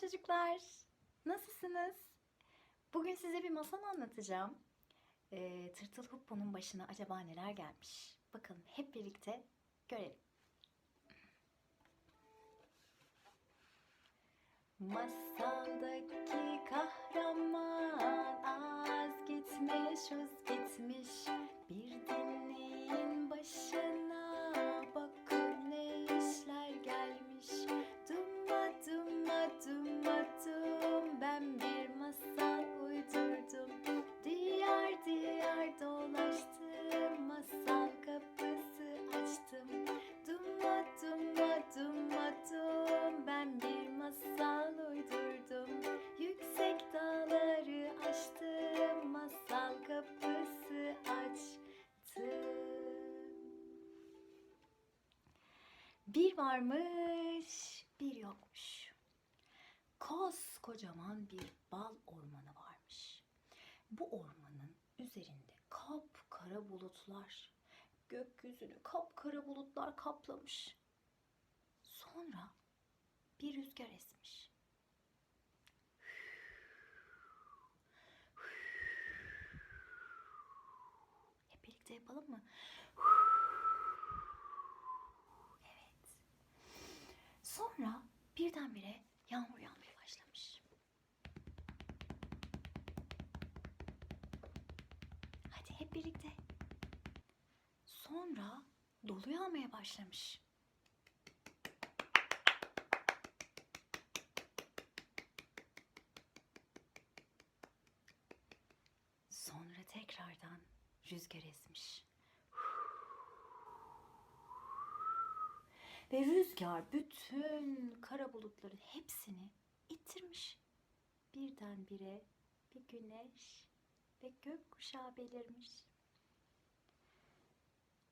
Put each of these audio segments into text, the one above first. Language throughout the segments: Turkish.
Çocuklar. Nasılsınız? Bugün size bir masal anlatacağım. Ee, Tırtıl Huppo'nun başına acaba neler gelmiş? Bakalım hep birlikte görelim. Masaldaki kahraman Varmış, bir yokmuş. Koskocaman bir bal ormanı varmış. Bu ormanın üzerinde kapkara bulutlar, gökyüzünü kapkara bulutlar kaplamış. Sonra bir rüzgar esmiş. Hep birlikte yapalım mı? Evet. Sonra birdenbire yağmur yağmaya başlamış. Hadi hep birlikte. Sonra dolu yağmaya başlamış. Sonra tekrardan rüzgar esmiş. Ve rüzgar bütün kara bulutların hepsini ittirmiş. Birdenbire bir güneş ve gökkuşağı belirmiş.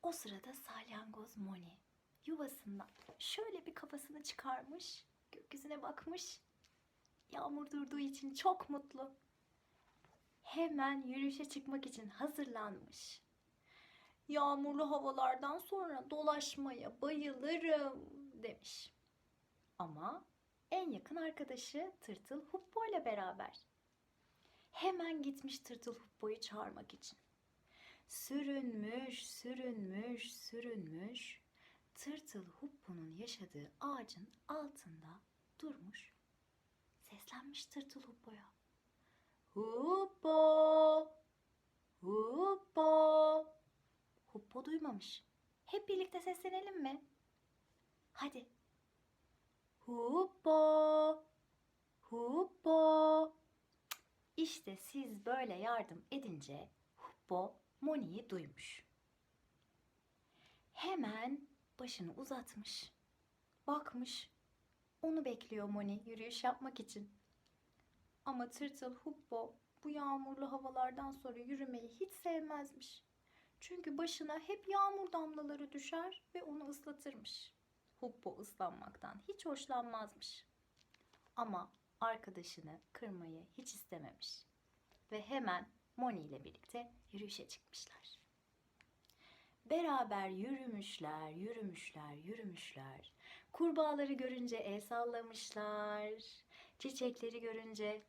O sırada salyangoz Moni yuvasından şöyle bir kafasını çıkarmış, gökyüzüne bakmış. Yağmur durduğu için çok mutlu. Hemen yürüyüşe çıkmak için hazırlanmış. Yağmurlu havalardan sonra dolaşmaya bayılırım demiş. Ama en yakın arkadaşı Tırtıl Huppo ile beraber. Hemen gitmiş Tırtıl Huppo'yu çağırmak için. Sürünmüş, sürünmüş, sürünmüş. Tırtıl Huppo'nun yaşadığı ağacın altında durmuş. Seslenmiş Tırtıl Huppo'ya. Huppo! Huppo! Huppo duymamış. Hep birlikte seslenelim mi? Hadi. Huppo! Huppo! İşte siz böyle yardım edince Huppo Moni'yi duymuş. Hemen başını uzatmış. Bakmış. Onu bekliyor Moni yürüyüş yapmak için. Ama tırtıl Huppo bu yağmurlu havalardan sonra yürümeyi hiç sevmezmiş. Çünkü başına hep yağmur damlaları düşer ve onu ıslatırmış. Huppo ıslanmaktan hiç hoşlanmazmış. Ama arkadaşını kırmayı hiç istememiş. Ve hemen Moni ile birlikte yürüyüşe çıkmışlar. Beraber yürümüşler, yürümüşler, yürümüşler. Kurbağaları görünce el sallamışlar. Çiçekleri görünce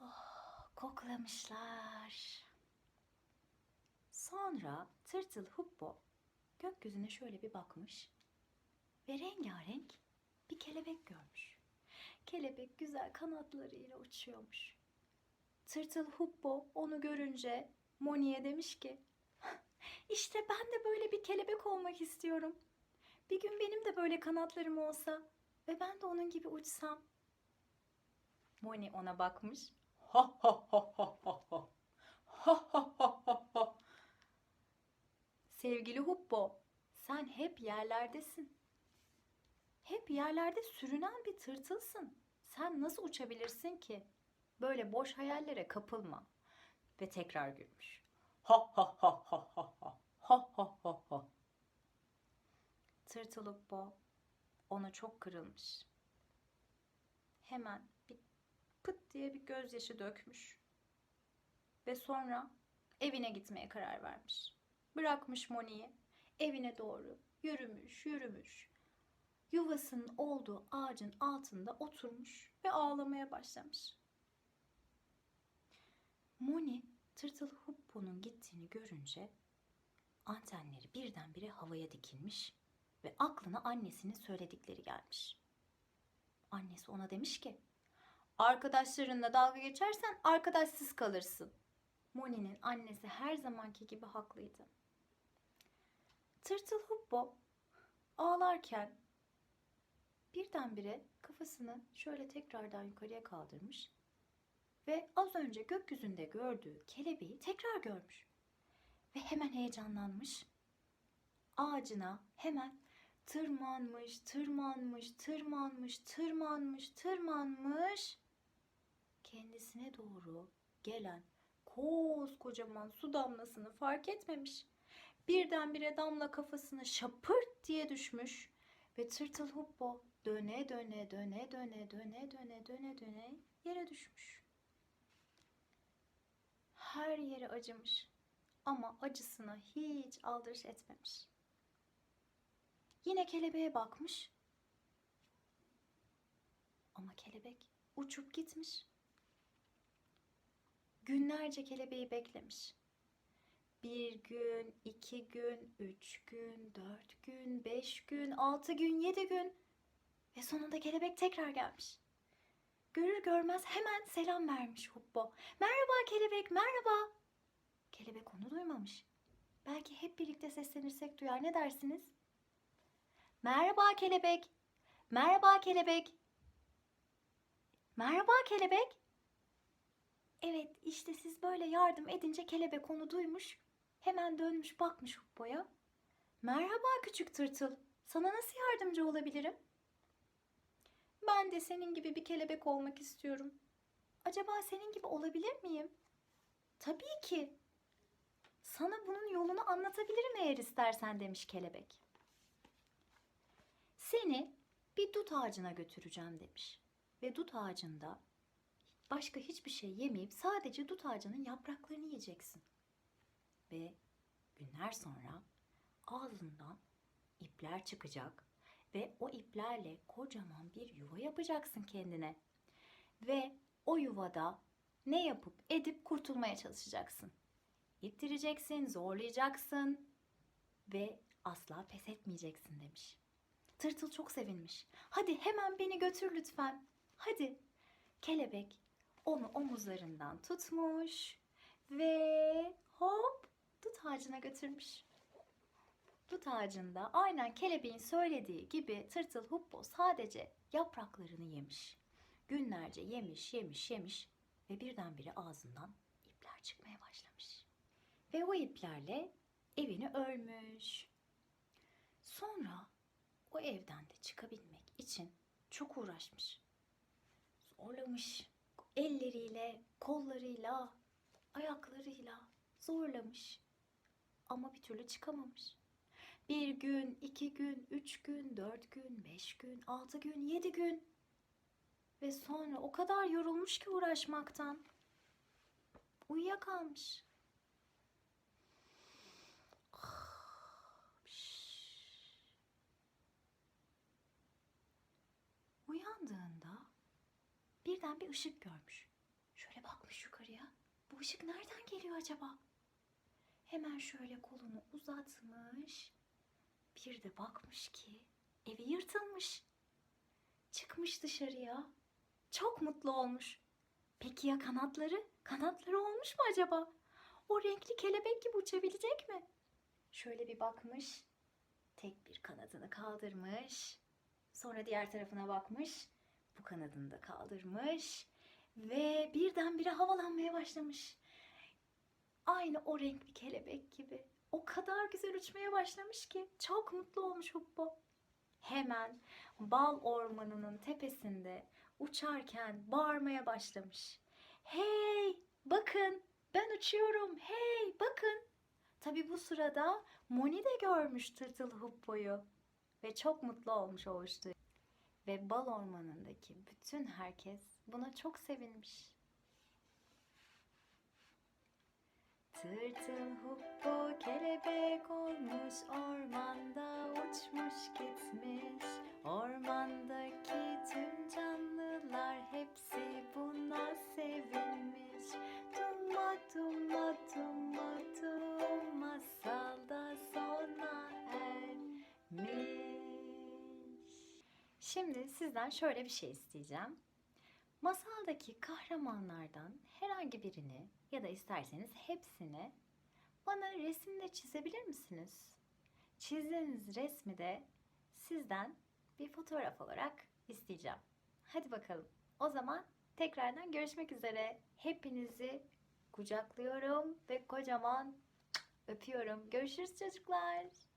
oh, koklamışlar. Sonra tırtıl Huppo gökyüzüne şöyle bir bakmış ve rengarenk bir kelebek görmüş. Kelebek güzel kanatlarıyla uçuyormuş. Tırtıl Huppo onu görünce Moni'ye demiş ki işte ben de böyle bir kelebek olmak istiyorum. Bir gün benim de böyle kanatlarım olsa ve ben de onun gibi uçsam. Moni ona bakmış. Ha ha ha ha ha ha. Ha ha ha ha ha. Sevgili Huppo, sen hep yerlerdesin. Hep yerlerde sürünen bir tırtılsın. Sen nasıl uçabilirsin ki? Böyle boş hayallere kapılma. Ve tekrar gülmüş. Ha ha ha ha ha ha. Ha ha ha ha. Tırtıl Huppo ona çok kırılmış. Hemen bir pıt diye bir gözyaşı dökmüş. Ve sonra evine gitmeye karar vermiş. Bırakmış Moni'yi evine doğru yürümüş, yürümüş. yuvasının olduğu ağacın altında oturmuş ve ağlamaya başlamış. Moni tırtıl Huppo'nun gittiğini görünce antenleri birdenbire havaya dikilmiş ve aklına annesinin söyledikleri gelmiş. Annesi ona demiş ki, arkadaşlarınla dalga geçersen arkadaşsız kalırsın. Moni'nin annesi her zamanki gibi haklıydı. Tırtıl Huppo ağlarken birdenbire kafasını şöyle tekrardan yukarıya kaldırmış ve az önce gökyüzünde gördüğü kelebeği tekrar görmüş. Ve hemen heyecanlanmış. Ağacına hemen tırmanmış, tırmanmış, tırmanmış, tırmanmış, tırmanmış. Kendisine doğru gelen koskocaman su damlasını fark etmemiş. Birdenbire damla kafasına şapırt diye düşmüş ve tırtıl huppo döne döne döne döne döne döne döne döne yere düşmüş. Her yeri acımış ama acısına hiç aldırış etmemiş. Yine kelebeğe bakmış. Ama kelebek uçup gitmiş. Günlerce kelebeği beklemiş. Bir gün, iki gün, üç gün, dört gün, beş gün, altı gün, yedi gün ve sonunda kelebek tekrar gelmiş. Görür görmez hemen selam vermiş Huppo. Merhaba kelebek, merhaba. Kelebek onu duymamış. Belki hep birlikte seslenirsek duyar ne dersiniz? Merhaba kelebek. Merhaba kelebek. Merhaba kelebek. Evet işte siz böyle yardım edince kelebek onu duymuş. Hemen dönmüş bakmış Huppo'ya. Merhaba küçük tırtıl. Sana nasıl yardımcı olabilirim? Ben de senin gibi bir kelebek olmak istiyorum. Acaba senin gibi olabilir miyim? Tabii ki. Sana bunun yolunu anlatabilirim eğer istersen demiş kelebek. Seni bir dut ağacına götüreceğim demiş. Ve dut ağacında başka hiçbir şey yemeyip sadece dut ağacının yapraklarını yiyeceksin. Ve günler sonra ağzından ipler çıkacak ve o iplerle kocaman bir yuva yapacaksın kendine. Ve o yuvada ne yapıp edip kurtulmaya çalışacaksın. İttireceksin, zorlayacaksın ve asla pes etmeyeceksin demiş. Tırtıl çok sevinmiş. Hadi hemen beni götür lütfen. Hadi. Kelebek onu omuzlarından tutmuş ve hop dut ağacına götürmüş. Dut ağacında aynen kelebeğin söylediği gibi tırtıl huppo sadece yapraklarını yemiş. Günlerce yemiş, yemiş, yemiş ve birdenbire ağzından ipler çıkmaya başlamış. Ve o iplerle evini örmüş. Sonra o evden de çıkabilmek için çok uğraşmış. Zorlamış. Elleriyle, kollarıyla, ayaklarıyla zorlamış. Ama bir türlü çıkamamış. Bir gün, iki gün, üç gün, dört gün, beş gün, altı gün, yedi gün. Ve sonra o kadar yorulmuş ki uğraşmaktan. Uyuyakalmış. Uyandığında birden bir ışık görmüş. Şöyle bakmış yukarıya. Bu ışık nereden geliyor acaba? Hemen şöyle kolunu uzatmış. Bir de bakmış ki evi yırtılmış. Çıkmış dışarıya. Çok mutlu olmuş. Peki ya kanatları? Kanatları olmuş mu acaba? O renkli kelebek gibi uçabilecek mi? Şöyle bir bakmış. Tek bir kanadını kaldırmış. Sonra diğer tarafına bakmış. Bu kanadını da kaldırmış. Ve birdenbire havalanmaya başlamış. Aynı o renkli kelebek gibi. O kadar güzel uçmaya başlamış ki çok mutlu olmuş Huppo. Hemen bal ormanının tepesinde uçarken bağırmaya başlamış. Hey bakın ben uçuyorum hey bakın. Tabi bu sırada Moni de görmüş tırtıl Huppo'yu ve çok mutlu olmuş o uçtuğu. Ve bal ormanındaki bütün herkes buna çok sevinmiş. Tırtıl huppo kelebek olmuş ormanda uçmuş gitmiş. Ormandaki tüm canlılar hepsi buna sevinmiş. Dumma dumma dumma dum masalda sona ermiş. Şimdi sizden şöyle bir şey isteyeceğim. Masaldaki kahramanlardan herhangi birini ya da isterseniz hepsini bana resimle çizebilir misiniz? Çizdiğiniz resmi de sizden bir fotoğraf olarak isteyeceğim. Hadi bakalım. O zaman tekrardan görüşmek üzere. Hepinizi kucaklıyorum ve kocaman öpüyorum. Görüşürüz çocuklar.